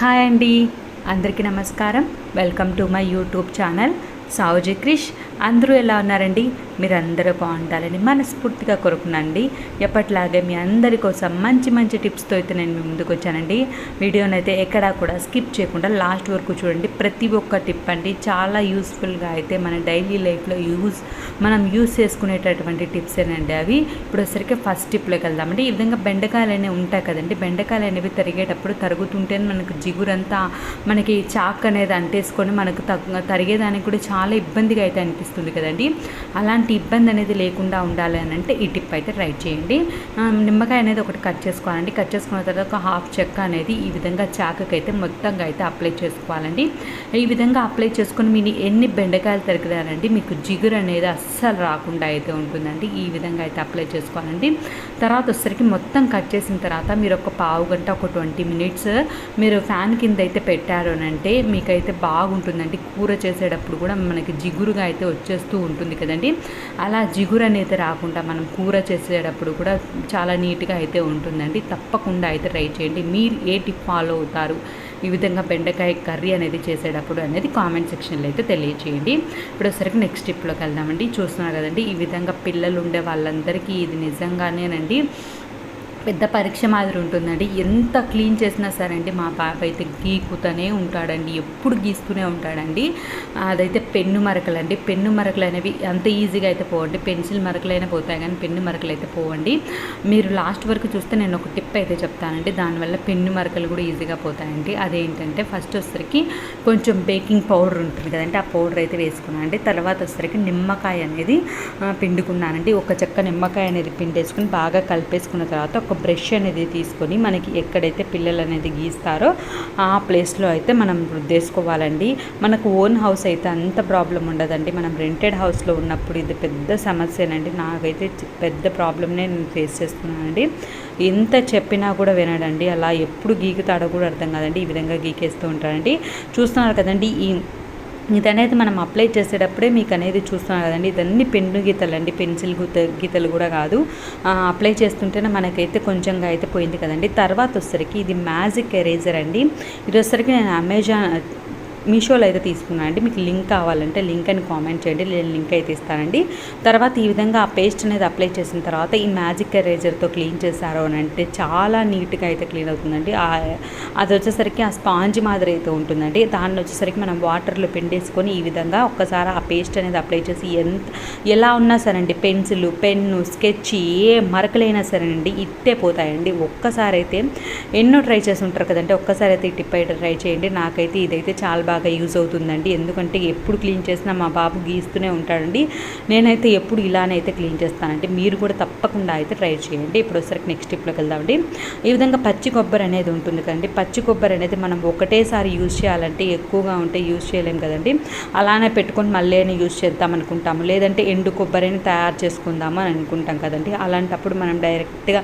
Hi అండి. అందరికీ నమస్కారం. Welcome to my YouTube channel Savuji Krish. అందరూ ఎలా ఉన్నారండి? మీరందరూ బాగుండాలని మనస్ఫూర్తిగా కోరుకున్నానండి. ఎప్పటిలాగే మీ అందరి కోసం మంచి మంచి టిప్స్తో అయితే నేను మీ ముందుకు వచ్చానండి. వీడియోని అయితే ఎక్కడా కూడా స్కిప్ చేయకుండా లాస్ట్ వరకు చూడండి. ప్రతి ఒక్క టిప్ అండి చాలా యూస్ఫుల్గా అయితే మన డైలీ లైఫ్లో యూజ్ మనం యూజ్ చేసుకునేటటువంటి టిప్స్ ఏనండి అవి. ఇప్పుడు వచ్చరికి ఫస్ట్ టిప్లోకి వెళ్దామండి. ఈ విధంగా బెండకాయలు అనేవి ఉంటాయి కదండి. బెండకాయలు అనేవి తరిగేటప్పుడు తరుగుతుంటే మనకు జిగురంతా మనకి చాక్ అనేది అంటేసుకొని మనకు తగ్గ తరిగేదానికి కూడా చాలా ఇబ్బందిగా అయితే అనిపిస్తుంది. కదండి. అలాంటి ఇబ్బంది అనేది లేకుండా ఉండాలి అని అంటే ఈ టిప్ అయితే ట్రై చేయండి. నిమ్మకాయ అనేది ఒకటి కట్ చేసుకోవాలండి. కట్ చేసుకున్న తర్వాత ఒక హాఫ్ చెక్క అనేది ఈ విధంగా చాకకైతే మొత్తంగా అయితే అప్లై చేసుకోవాలండి. ఈ విధంగా అప్లై చేసుకుని మీరు ఎన్ని బెండకాయలు తరిగినారండి మీకు జిగురు అనేది అస్సలు రాకుండా అయితే ఉంటుందండి. ఈ విధంగా అయితే అప్లై చేసుకోవాలండి. తర్వాత వచ్చేసరికి మొత్తం కట్ చేసిన తర్వాత మీరు ఒక పావు గంట ఒక ట్వంటీ మినిట్స్ మీరు ఫ్యాన్ కింద అయితే పెట్టారు అని అంటే మీకైతే బాగుంటుందండి. కూర చేసేటప్పుడు కూడా మనకి జిగురుగా అయితే వచ్చేస్తూ ఉంటుంది కదండి. అలా జిగురు అనేది రాకుండా మనం కూర చేసేటప్పుడు కూడా చాలా నీట్గా అయితే ఉంటుందండి. తప్పకుండా అయితే ట్రై చేయండి. మీరు ఏ టిప్ ఫాలో అవుతారు? ఈ విధంగా బెండకాయ కర్రీ అనేది చేసేటప్పుడు అనేది కామెంట్ సెక్షన్లో అయితే తెలియచేయండి. ఇప్పుడు ఒకసారికి నెక్స్ట్ టిప్లోకి వెళ్దామండి. చూస్తున్నారు కదండి ఈ విధంగా పిల్లలు ఉండే వాళ్ళందరికీ ఇది నిజంగానేనండి పెద్ద పరీక్ష మాదిరి ఉంటుందండి. ఎంత క్లీన్ చేసినా సరే అండి మా పాప అయితే గీకుతూనే ఉంటాడండి. ఎప్పుడు గీస్తూనే ఉంటాడండి. అదైతే పెన్ను మరకలు అండి పెన్ను మరకలు అనేవి అంత ఈజీగా అయితే పోవండి. పెన్సిల్ మరకలైనా పోతాయి కానీ పెన్ను మరకలు అయితే పోవండి. మీరు లాస్ట్ వరకు చూస్తే నేను ఒక టిప్ అయితే చెప్తానండి. దానివల్ల పెన్ను మరకలు కూడా ఈజీగా పోతాయండి. అదేంటంటే ఫస్ట్ వచ్చరికి కొంచెం బేకింగ్ పౌడర్ ఉంటుంది కదండి. ఆ పౌడర్ అయితే వేసుకున్నానండి. తర్వాత వచ్చేసరికి నిమ్మకాయ అనేది పిండుకున్నానండి. ఒక చెక్క నిమ్మకాయ అనేది పిండేసుకుని బాగా కలిపేసుకున్న తర్వాత ఒక బ్రష్ అనేది తీసుకొని మనకి ఎక్కడైతే పిల్లలు అనేది గీస్తారో ఆ ప్లేస్లో అయితే మనం రుద్దేసుకోవాలండి. మనకు ఓన్ హౌస్ అయితే అంత ప్రాబ్లం ఉండదండి. మనం రెంటెడ్ హౌస్లో ఉన్నప్పుడు ఇది పెద్ద సమస్యనండి. నాకైతే పెద్ద ప్రాబ్లమ్నే నేను ఫేస్ చేస్తున్నానండి. ఎంత చెప్పినా కూడా వినడండి. అలా ఎప్పుడు గీకుతాడో కూడా అర్థం కాదండి. ఈ విధంగా గీకేస్తూ ఉంటాడండి. చూస్తున్నారు కదండి ఈ ఇదనేది మనం అప్లై చేసేటప్పుడే మీకు అనేది చూస్తున్నాం కదండి. ఇదన్నీ పెన్ను గీతలు అండి పెన్సిల్ గీత గీతలు కూడా కాదు. అప్లై చేస్తుంటేనే మనకైతే కొంచెంగా అయితే పోయింది కదండి. తర్వాత వచ్చేసరికి ఇది మ్యాజిక్ ఎరేజర్ అండి. ఇది వచ్చేసరికి నేను అమెజాన్ మీషోలో అయితే తీసుకున్నాను. అండి మీకు లింక్ కావాలంటే లింక్ అని కామెంట్ చేయండి. నేను లింక్ అయితే ఇస్తానండి. తర్వాత ఈ విధంగా ఆ పేస్ట్ అనేది అప్లై చేసిన తర్వాత ఈ మ్యాజిక్ ఎరేజర్తో క్లీన్ చేశారు అని అంటే చాలా నీట్గా అయితే క్లీన్ అవుతుందండి. అది వచ్చేసరికి ఆ స్పాంజ్ మాదిరి అయితే ఉంటుందండి. దాన్ని వచ్చేసరికి మనం వాటర్లో పిండేసుకొని ఈ విధంగా ఒక్కసారి ఆ పేస్ట్ అనేది అప్లై చేసి ఎంత ఎలా ఉన్నా సరేనండి పెన్సిల్ పెన్ను స్కెచ్ ఏ మరకలైనా సరేనండి ఇట్టే పోతాయండి. ఒక్కసారి అయితే ఎన్నో ట్రై చేసి ఉంటారు కదంటే ఒక్కసారి అయితే ఈ టిప్ అయితే ట్రై చేయండి. నాకైతే ఇదైతే చాలా బాగా బాగా యూజ్ అవుతుందండి. ఎందుకంటే ఎప్పుడు క్లీన్ చేసినా మా బాబు గీస్తూనే ఉంటాడండి. నేనైతే ఎప్పుడు ఇలానే అయితే క్లీన్ చేస్తానండి. మీరు కూడా తప్పకుండా అయితే ట్రై చేయండి. ఇప్పుడు వచ్చరికి నెక్స్ట్ స్టెప్లోకి వెళ్దామండి. ఈ విధంగా పచ్చి కొబ్బరి అనేది ఉంటుంది కదండి. పచ్చి కొబ్బరి అనేది మనం ఒకటేసారి యూజ్ చేయాలంటే ఎక్కువగా ఉంటే యూజ్ చేయలేం కదండి. అలానే పెట్టుకొని మళ్ళీ యూజ్ చేద్దాం అనుకుంటాము. లేదంటే ఎండు కొబ్బరిని తయారు చేసుకుందాము అని అనుకుంటాం కదండి. అలాంటప్పుడు మనం డైరెక్ట్గా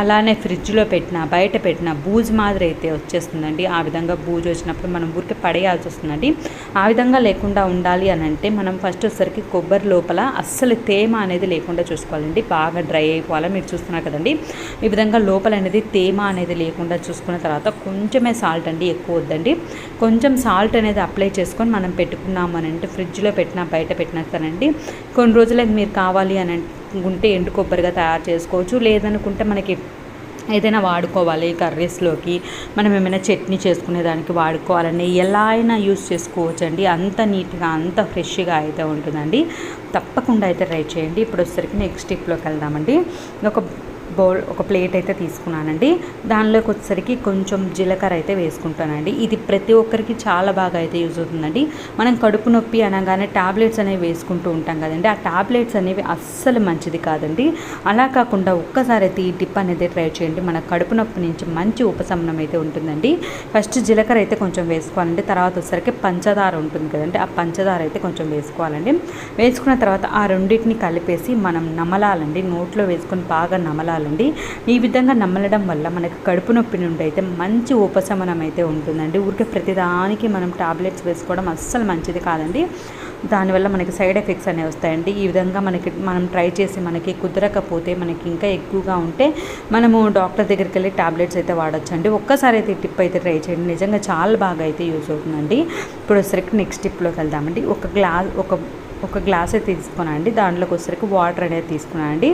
అలానే ఫ్రిడ్జ్లో పెట్టిన బయట పెట్టినా బూజు మాదిరి అయితే వచ్చేస్తుందండి. ఆ విధంగా బూజు వచ్చినప్పుడు మనం ఊరికి పడేయాల్సి వస్తుందండి. ఆ విధంగా లేకుండా ఉండాలి అని అంటే మనం ఫస్ట్ వచ్చేసరికి కొబ్బరి లోపల అస్సలు తేమ అనేది లేకుండా చూసుకోవాలండి. బాగా డ్రై అయిపోవాలి మీరు చూస్తున్నారు కదండి. ఈ విధంగా లోపల అనేది తేమ అనేది లేకుండా చూసుకున్న తర్వాత కొంచెమే సాల్ట్ అండి ఎక్కువ వద్దండి. కొంచెం సాల్ట్ అనేది అప్లై చేసుకొని మనం పెట్టుకున్నాము అని అంటే ఫ్రిడ్జ్లో పెట్టినా బయట పెట్టినా సరేనండి. కొన్ని రోజులకి మీరు కావాలి అని ఉంటే ఎండు కొబ్బరిగా తయారు చేసుకోవచ్చు. లేదనుకుంటే మనకి ఏదైనా వాడుకోవాలి కర్రీస్లోకి. మనం ఏమైనా చట్నీ చేసుకునే దానికి వాడుకోవాలని ఎలా అయినా యూస్ చేసుకోవచ్చు అండి అంత నీట్గా అంత ఫ్రెష్గా అయితే ఉంటుందండి. తప్పకుండా అయితే ట్రై చేయండి. ఇప్పుడు వచ్చేసరికి నెక్స్ట్ స్టెప్లోకి వెళ్దామండి. ఒక బౌల్ ఒక ప్లేట్ అయితే తీసుకున్నానండి. దానిలోకి వచ్చేసరికి కొంచెం జీలకర్ర అయితే వేసుకుంటానండి. ఇది ప్రతి ఒక్కరికి చాలా బాగా అయితే యూజ్ అవుతుందండి. మనం కడుపు నొప్పి అనగానే టాబ్లెట్స్ అనేవి వేసుకుంటూ ఉంటాం కదండి. ఆ టాబ్లెట్స్ అనేవి అస్సలు మంచిది కాదండి. అలా కాకుండా ఒక్కసారి అయితే ఈ టిప్ అనేది ట్రై చేయండి. మన కడుపు నొప్పి నుంచి మంచి ఉపశమనం అయితే ఉంటుందండి. ఫస్ట్ జీలకర్ర అయితే కొంచెం వేసుకోవాలండి. తర్వాత వచ్చేసరికి పంచదార ఉంటుంది కదండి. ఆ పంచదార అయితే కొంచెం వేసుకోవాలండి. వేసుకున్న తర్వాత ఆ రెండింటిని కలిపేసి మనం నమలాలండి. నోట్లో వేసుకొని బాగా నమలాలి. నమలాలండి ఈ విధంగా నమలడం వల్ల మనకు కడుపు నొప్పి నుండి అయితే మంచి ఉపశమనం అయితే ఉంటుందండి. ఊరికే ప్రతిదానికి మనం టాబ్లెట్స్ వేసుకోవడం అస్సలు మంచిది కాదండి. దానివల్ల మనకి సైడ్ ఎఫెక్ట్స్ అనేవి వస్తాయండి. ఈ విధంగా మనకి మనం ట్రై చేసి మనకి కుదరకపోతే మనకి ఇంకా ఎక్కువగా ఉంటే మనము డాక్టర్ దగ్గరికి వెళ్ళి టాబ్లెట్స్ అయితే వాడచ్చండి. ఒక్కసారి అయితే టిప్ అయితే ట్రై చేయండి. నిజంగా చాలా బాగా అయితే యూజ్ అవుతుందండి. ఇప్పుడు వచ్చరికి నెక్స్ట్ టిప్లోకి వెళ్దామండి. ఒక గ్లాస్ ఒక ఒక గ్లాస్ అయితే తీసుకున్నానండి. దాంట్లోకి వాటర్ అనేది తీసుకున్నానండి.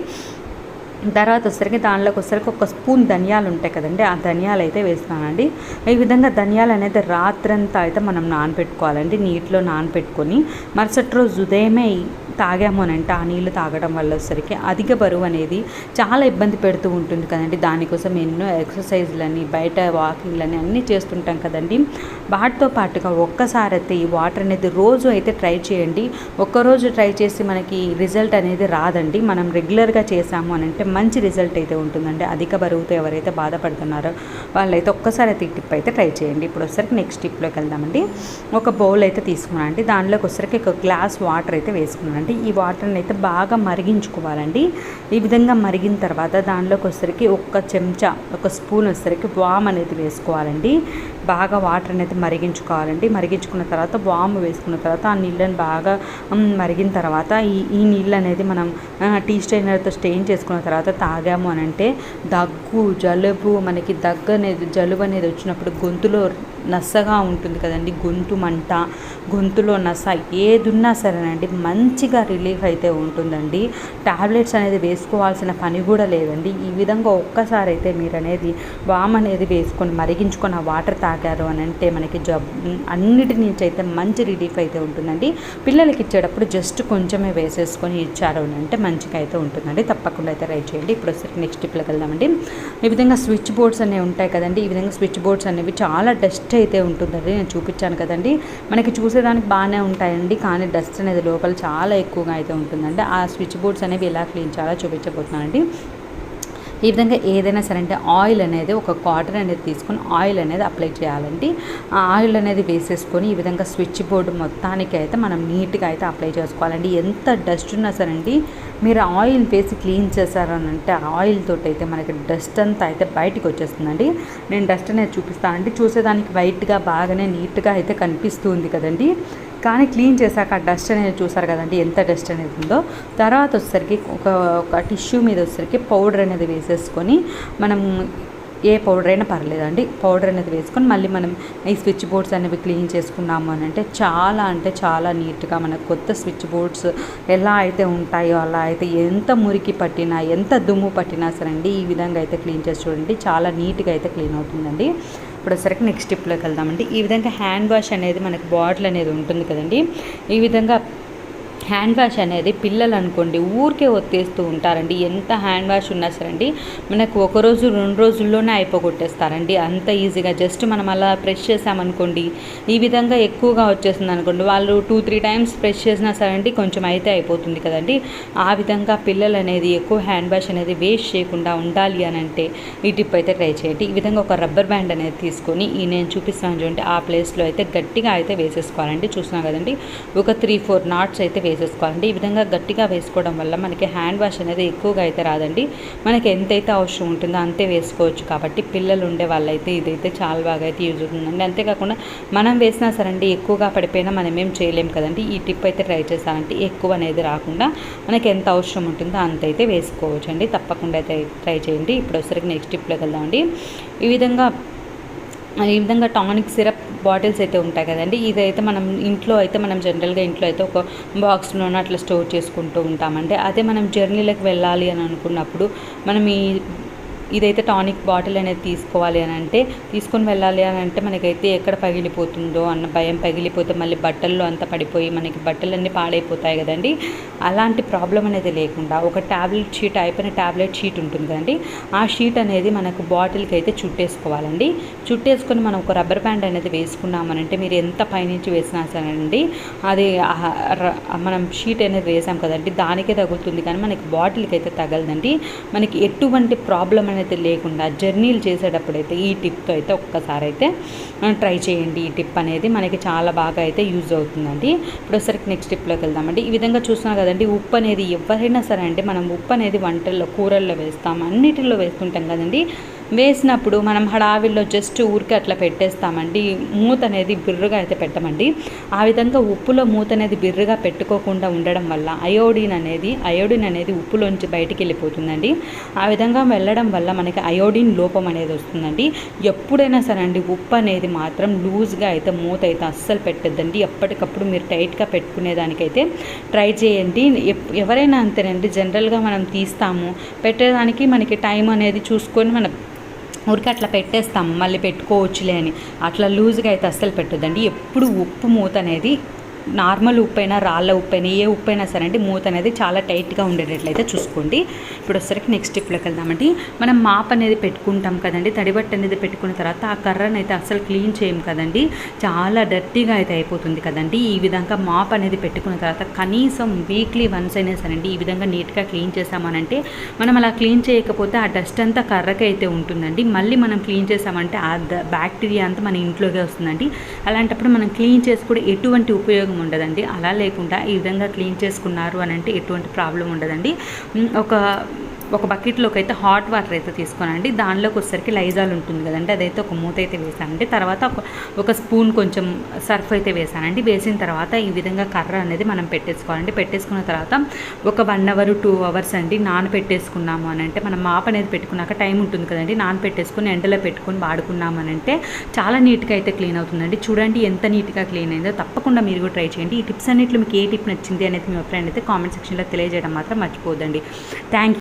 తర్వాత వచ్చరికి దానిలోకి వచ్చరికి ఒక స్పూన్ ధనియాలు ఉంటాయి కదండి ఆ ధనియాలు అయితే వేస్తానండి ఈ విధంగా ధనియాలు అనేది రాత్రంతా అయితే మనం నానబెట్టుకోవాలండి నీటిలో నానబెట్టుకొని మరుసటి రోజు ఉదయమే తాగాము అంటే ఆ నీళ్ళు తాగడం వల్ల వచ్చేసరికి అధిక బరువు అనేది చాలా ఇబ్బంది పెడుతూ ఉంటుంది కదండి. దానికోసం ఎన్నో ఎక్సర్సైజ్లని బయట వాకింగ్లని అన్నీ చేస్తుంటాం కదండి. వాటితో పాటుగా ఒక్కసారి అయితే ఈ వాటర్ అనేది రోజు అయితే ట్రై చేయండి. ఒక్కరోజు ట్రై చేసి మనకి రిజల్ట్ అనేది రాదండి. మనం రెగ్యులర్గా చేసాము అని అంటే మంచి రిజల్ట్ అయితే ఉంటుందండి. అధిక బరువుతో ఎవరైతే బాధపడుతున్నారో వాళ్ళైతే ఒక్కసారి అయితే ఈ టిప్ అయితే ట్రై చేయండి. ఇప్పుడు వచ్చరికి నెక్స్ట్ టిప్లోకి వెళ్దామండి. ఒక బౌల్ అయితే తీసుకున్నాను అండి దాంట్లోకి వచ్చరికి ఒక గ్లాస్ వాటర్ అయితే వేసుకున్నాను అంటే ఈ వాటర్ని అయితే బాగా మరిగించుకోవాలండి. ఈ విధంగా మరిగిన తర్వాత దానిలోకి వచ్చరికి ఒక చెంచా ఒక స్పూన్ వచ్చరికి వామ్ అనేది వేసుకోవాలండి. బాగా వాటర్ అనేది మరిగించుకోవాలండి. మరిగించుకున్న తర్వాత వాము వేసుకున్న తర్వాత ఆ నీళ్ళని బాగా మరిగిన తర్వాత ఈ ఈ నీళ్ళు అనేది మనం టీ స్ట్రైనర్తో స్టెయిన్ చేసుకున్న తర్వాత తాగాము అని అంటే దగ్గు జలుబు మనకి దగ్గు అనేది జలుబు అనేది వచ్చినప్పుడు గొంతులో నస్సగా ఉంటుంది కదండి. గొంతు మంట గొంతులో నస ఏదున్నా సరేనండి మంచిగా రిలీఫ్ అయితే ఉంటుందండి. టాబ్లెట్స్ అనేది వేసుకోవాల్సిన పని కూడా లేదండి. ఈ విధంగా ఒక్కసారి అయితే మీరు అనేది వామ్ అనేది వేసుకొని మరిగించుకొని ఆ వాటర్ తాగారు అని అంటే మనకి జబ్ అన్నిటి నుంచి అయితే మంచి రిలీఫ్ అయితే ఉంటుందండి. పిల్లలకి ఇచ్చేటప్పుడు జస్ట్ కొంచెమే వేసేసుకొని ఇచ్చారు అని అంటే మంచిగా అయితే ఉంటుందండి. తప్పకుండా అయితే ట్రై చేయండి. ఇప్పుడు వచ్చేసరికి నెక్స్ట్ టిప్లోకి వెళ్దామండి. ఈ విధంగా స్విచ్ బోర్డ్స్ అనేవి ఉంటాయి కదండి. ఈ విధంగా స్విచ్ బోర్డ్స్ అనేవి చాలా డస్ట్ అయితే ఉంటుందండి. నేను చూపించాను కదండి. మనకి చూసేదానికి బాగానే ఉంటాయండి. కానీ డస్ట్ అనేది లోపల చాలా ఎక్కువగా అయితే ఉంటుందండి. ఆ స్విచ్ బోర్డ్స్ అనేవి ఎలా క్లీన్ చేయాలో చూపించబోతున్నానండి. ఈ విధంగా ఏదైనా సరే అంటే ఆయిల్ అనేది ఒక కాటన్ అనేది తీసుకొని ఆయిల్ అనేది అప్లై చేయాలండి. ఆ ఆయిల్ అనేది వేసేసుకొని ఈ విధంగా స్విచ్ బోర్డు మొత్తానికి అయితే మనం నీట్గా అయితే అప్లై చేసుకోవాలండి. ఎంత డస్ట్ ఉన్నా సరే అండి మీరు ఆయిల్ వేసి క్లీన్ చేశారనంటే ఆయిల్ తోటి అయితే మనకి డస్ట్ అంతా అయితే బయటికి వచ్చేస్తుందండి. నేను డస్ట్ అనేది చూపిస్తానండి. చూసేదానికి వైట్గా బాగానే నీట్గా అయితే కనిపిస్తుంది కదండి. కానీ క్లీన్ చేశాక ఆ డస్ట్ అనేది చూసారు కదండి ఎంత డస్ట్ అనేది ఉందో. తర్వాత వచ్చేసరికి ఒక ఒక టిష్యూ మీద వచ్చేసరికి పౌడర్ అనేది వేసేసుకొని మనం ఏ పౌడర్ అయినా పర్లేదండి పౌడర్ అనేది వేసుకొని మళ్ళీ మనం ఈ స్విచ్ బోర్డ్స్ అనేవి క్లీన్ చేసుకున్నాము అని అంటే చాలా అంటే చాలా నీట్గా మన కొత్త స్విచ్ బోర్డ్స్ ఎలా అయితే ఉంటాయో అలా అయితే ఎంత మురికి పట్టినా ఎంత దుమ్ము పట్టినా సరే అండి ఈ విధంగా అయితే క్లీన్ చేసి చూడండి చాలా నీట్గా అయితే క్లీన్ అవుతుందండి. ఇప్పుడు నెక్స్ట్ స్టెప్లోకి వెళ్దామండి. ఈ విధంగా హ్యాండ్ వాష్ అనేది మనకి బాటిల్ అనేది ఉంటుంది కదండి. ఈ విధంగా హ్యాండ్ వాష్ అనేది పిల్లలు అనుకోండి ఊరికే ఒత్తేస్తూ ఉంటారండి. ఎంత హ్యాండ్ వాష్ ఉన్నా సరే అండి మనకు ఒక రోజు రెండు రోజుల్లోనే అయిపోగొట్టేస్తారండి. అంత ఈజీగా. జస్ట్ మనం అలా ప్రెస్ చేసామనుకోండి ఈ విధంగా ఎక్కువగా వచ్చేసింది అనుకోండి. వాళ్ళు టూ త్రీ టైమ్స్ ప్రెష్ చేసినా సరే అండి కొంచెం అయితే అయిపోతుంది కదండి. ఆ విధంగా పిల్లలు అనేది ఎక్కువ హ్యాండ్ వాష్ అనేది వేస్ట్ చేయకుండా ఉండాలి అని అంటే ఈ టిప్ అయితే ట్రై చేయండి. ఈ విధంగా ఒక రబ్బర్ బ్యాండ్ అనేది తీసుకొని ఈ నేను చూపిస్తాను చూడండి ఆ ప్లేస్లో అయితే గట్టిగా అయితే వేసేసుకోవాలండి. చూసినా కదండి ఒక త్రీ ఫోర్ నాట్స్ అయితే వేసేసుకోవాలండి. ఈ విధంగా గట్టిగా వేసుకోవడం వల్ల మనకి హ్యాండ్ వాష్ అనేది ఎక్కువగా అయితే రాదండి. మనకి ఎంతైతే అవసరం ఉంటుందో అంతే వేసుకోవచ్చు. కాబట్టి పిల్లలు ఉండే వాళ్ళైతే ఇదైతే చాలా బాగా అయితే యూజ్ అవుతుందండి. అంతేకాకుండా మనం వేసినా సరే అండి ఎక్కువగా పడిపోయినా మనం ఏం చేయలేం కదండి. ఈ టిప్ అయితే ట్రై చేస్తానంటే ఎక్కువ అనేది రాకుండా మనకి ఎంత అవసరం ఉంటుందో అంత అయితే వేసుకోవచ్చు అండి తప్పకుండా అయితే ట్రై చేయండి. ఇప్పుడు వచ్చరికి నెక్స్ట్ టిప్లోకి వెళ్దామండి. ఈ విధంగా ఈ విధంగా టానిక్ సిరప్ బాటిల్స్ అయితే ఉంటాయి కదండి. ఇదైతే మనం ఇంట్లో అయితే మనం జనరల్గా ఇంట్లో అయితే ఒక బాక్స్లోనే అట్లా స్టోర్ చేసుకుంటూ ఉంటామండి. అదే మనం జర్నీలకు వెళ్ళాలి అని అనుకున్నప్పుడు మనం ఈ ఇదైతే టానిక్ బాటిల్ అనేది తీసుకోవాలి అని అంటే తీసుకొని వెళ్ళాలి అని అంటే మనకైతే ఎక్కడ పగిలిపోతుందో అన్న భయం పగిలిపోతే మళ్ళీ బట్టల్లో అంతా పడిపోయి మనకి బట్టలన్నీ పాడైపోతాయి కదండి. అలాంటి ప్రాబ్లం అనేది లేకుండా ఒక ట్యాబ్లెట్ షీట్ అయిపోయిన ట్యాబ్లెట్ షీట్ ఉంటుంది కదండి ఆ షీట్ అనేది మనకు బాటిల్కి అయితే చుట్టేసుకోవాలండి. చుట్టేసుకొని మనం ఒక రబ్బర్ బ్యాండ్ అనేది వేసుకున్నామనంటే మీరు ఎంత పైనుంచి వేసినా సరే అండి అది మనం షీట్ అనేది వేసాం కదండి దానికే తగులుతుంది కానీ మనకి బాటిల్కి అయితే తగలదండి. మనకి ఎటువంటి ప్రాబ్లం అనేది లేకుండా జర్నీలు చేసేటప్పుడు అయితే ఈ టిప్తో అయితే ఒక్కసారి అయితే ట్రై చేయండి. ఈ టిప్ అనేది మనకి చాలా బాగా అయితే యూజ్ అవుతుందండి. ఇప్పుడు ఒకసారి నెక్స్ట్ టిప్లోకి వెళ్దామండి. ఈ విధంగా చూస్తున్నాం కదండి ఉప్పు అనేది ఎవరైనా సరే అండి మనం ఉప్పు అనేది వంటల్లో కూరల్లో వేస్తాం అన్నిటిలో వేస్తుంటాం కదండి. వేసినప్పుడు మనం హడావిల్లో జస్ట్ ఊరికి అట్లా పెట్టేస్తామండి. మూత అనేది బిర్రుగా అయితే పెట్టమండి. ఆ విధంగా ఉప్పులో మూత అనేది బిర్రుగా పెట్టుకోకుండా ఉండడం వల్ల అయోడిన్ అనేది అయోడిన్ అనేది ఉప్పులోంచి బయటికి వెళ్ళిపోతుందండి. ఆ విధంగా వెళ్ళడం వల్ల మనకి అయోడిన్ లోపం అనేది వస్తుందండి. ఎప్పుడైనా సరే అండి ఉప్పు అనేది మాత్రం లూజ్గా అయితే మూత అయితే అస్సలు పెట్టద్దండి. ఎప్పటికప్పుడు మీరు టైట్గా పెట్టుకునేదానికైతే ట్రై చేయండి. ఎప్- ఎవరైనా అంతేనండి జనరల్గా మనం తీస్తాము. పెట్టేదానికి మనకి టైం అనేది చూసుకొని మనం ఊరికి అట్లా పెట్టేస్తాం మళ్ళీ పెట్టుకోవచ్చులే అని. అట్లా లూజ్గా అయితే అస్సలు పెట్టొద్దండి. ఎప్పుడు ఉప్పు మూత అనేది నార్మల్ ఉప్పు అయినా రాళ్ళ ఉప్పు అయినా ఏ ఉప్పు అయినా సరే అండి మూత అనేది చాలా టైట్గా ఉండేటట్లయితే చూసుకోండి. ఇప్పుడు వచ్చేసరికి నెక్స్ట్ స్టెప్లోకి వెళ్దామండి. మనం మాప్ అనేది పెట్టుకుంటాం కదండి తడిబట్ట అనేది పెట్టుకున్న తర్వాత ఆ కర్రను అయితే అసలు క్లీన్ చేయం కదండి. చాలా డర్టీగా అయితే అయిపోతుంది కదండి. ఈ విధంగా మాప్ అనేది పెట్టుకున్న తర్వాత కనీసం వీక్లీ వన్స్ అయినా సరే అండి ఈ విధంగా నీట్గా క్లీన్ చేసామనంటే మనం అలా క్లీన్ చేయకపోతే ఆ డస్ట్ అంతా కర్రకి అయితే ఉంటుందండి. మళ్ళీ మనం క్లీన్ చేసామంటే ఆ బ్యాక్టీరియా అంతా మన ఇంట్లోకే వస్తుందండి. అలాంటప్పుడు మనం క్లీన్ చేసి కూడా ఎటువంటి ఉపయోగం ఉండదండి. అలా లేకుండా ఈ విధంగా క్లీన్ చేసుకున్నారు అని అంటే ఎటువంటి ప్రాబ్లం ఉండదండి. ఒక ఒక బకెట్లోకి అయితే హాట్ వాటర్ అయితే తీసుకోనండి. దానిలోకి వచ్చేసరికి లైజాల్ ఉంటుంది కదండి. అదైతే ఒక మూత అయితే వేసానండి. తర్వాత ఒక ఒక స్పూన్ కొంచెం సర్ఫ్ అయితే వేసానండి. వేసిన తర్వాత ఈ విధంగా కర్ర అనేది మనం పెట్టేసుకోవాలండి. పెట్టేసుకున్న తర్వాత ఒక వన్ అవర్ టూ అవర్స్ అండి నానబెట్టేసుకున్నాము అని అంటే మనం మాప అనేది పెట్టుకున్నాక టైం ఉంటుంది కదండి. నానపెట్టేసుకుని ఎండలో పెట్టుకొని వాడుకున్నాము అని అంటే చాలా నీట్గా అయితే క్లీన్ అవుతుందండి. చూడండి ఎంత నీట్గా క్లీన్ అయిందో. తప్పకుండా మీరు కూడా ట్రై చేయండి. ఈ టిప్స్ అన్నింటిలో మీకు ఏ టిప్ నచ్చింది అనేది మీ ఫ్రెండ్ అయితే కామెంట్ సెక్షన్లో తెలియజేయడం మాత్రం మర్చిపోదండి థ్యాంక్